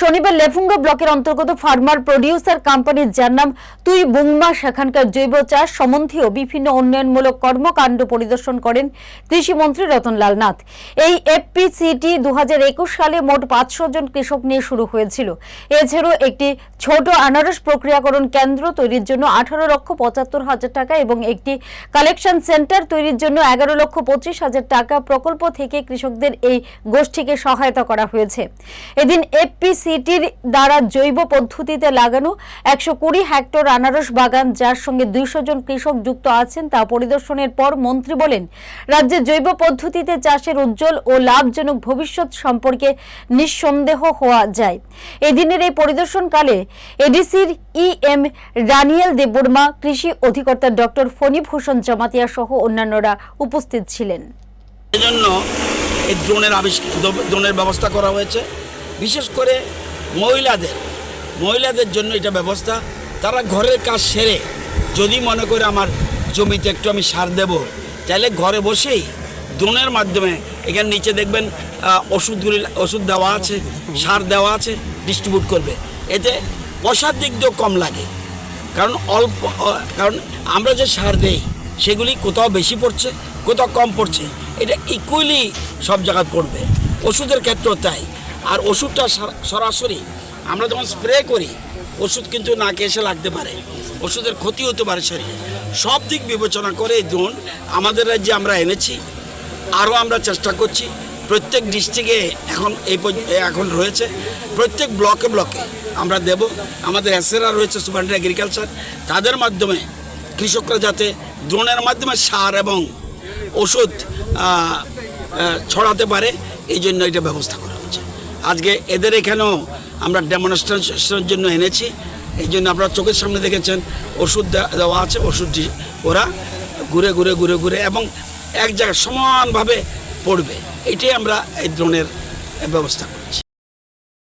শনিবার লেফুঙ্গা ব্লকের অন্তর্গত ফার্মার প্রডিউসার কোম্পানি যার নাম তুই বুংমা সেখানকার জৈব চাষ সম্বন্ধীয় বিভিন্ন উন্নয়নমূলক কর্মকাণ্ড পরিদর্শন করেন কৃষিমন্ত্রী রতনলাল নাথ। এই এফপিসিটি দু হাজার একুশ সালে মোট পাঁচশো জন কৃষক নিয়ে শুরু হয়েছিল। এছাড়াও একটি ছোট আনারস প্রক্রিয়াকরণ কেন্দ্র তৈরির জন্য আঠারো লক্ষ পঁচাত্তর হাজার টাকা এবং একটি কালেকশন সেন্টার তৈরির জন্য এগারো লক্ষ পঁচিশ হাজার টাকা প্রকল্প থেকে কৃষকদের এই গোষ্ঠীকে সহায়তা করা হয়েছে। এদিন এফপিসিটির দ্বারা জৈব পদ্ধতিতে লাগানো একশো কুড়ি হেক্টর আনারস বাগান, যার সঙ্গে দুইশো জন কৃষক যুক্ত আছেন তা পরিদর্শনের পর মন্ত্রী বলেন, রাজ্যে জৈব পদ্ধতিতে চাষের উজ্জ্বল ও লাভজনক ভবিষ্যৎ সম্পর্কে নিঃসন্দেহ হওয়া যায়। এদিনের এই পরিদর্শনকালে এডিসির ই এম রানিয়েল দেববর্মা, কৃষি অধিকর্তা ডক্টর ফণীভূষণ জমাতিয়া সহ অন্যান্যরা উপস্থিত ছিলেন। এজন্য এই ড্রোনের আবিষ্কার ড্রোনের ব্যবস্থা করা হয়েছে। বিশেষ করে মহিলাদের মহিলাদের জন্য এটা ব্যবস্থা। তারা ঘরের কাজ সেরে, যদি মনে করে আমার জমিতে একটু আমি সার দেব, তাহলে ঘরে বসেই ড্রোনের মাধ্যমে, এখানে নিচে দেখবেন ওষুধগুলি ওষুধ দেওয়া আছে, সার দেওয়া আছে ডিস্ট্রিবিউট করবে। এতে পয়সার দিক দিয়েও কম লাগে। কারণ অল্প কারণ আমরা যে সার দেই, সেগুলি কোথাও বেশি পড়ছে, কোথাও কম পড়ছে। এটা ইকুয়ালি সব জায়গায় পড়বে। ওষুধের ক্ষেত্রেও তাই। আর ওষুধটা সরা- সরাসরি আমরা যখন স্প্রে করি, ওষুধ কিন্তু নাকে এসে লাগতে পারে। ওষুধের ক্ষতি হতে পারে শরীরে। সব দিক বিবেচনা করে এই ড্রোন আমাদের রাজ্যে আমরা এনেছি, আরও আমরা চেষ্টা করছি। প্রত্যেক ডিস্ট্রিক্টে এখন এই এখন রয়েছে। প্রত্যেক ব্লকে ব্লকে আমরা দেব। আমাদের এসেরা রয়েছে সুপারিট এগ্রিকালচার তাদের মাধ্যমে কৃষকরা যাতে ড্রোনের মাধ্যমে সার এবং ওষুধ ছড়াতে পারে, এই জন্য এটা ব্যবস্থা করা আজকে এদের এখানেও আমরা ডেমনস্ট্রেশনের জন্য এনেছি। এই জন্য আপনারা চোখের সামনে দেখেছেন, ওষুধ দেওয়া আছে, ওষুধটি ওরা ঘুরে ঘুরে ঘুরে ঘুরে এবং এক জায়গায় সমানভাবে পড়বে। এটাই আমরা এই ড্রোনের ব্যবস্থা করছি।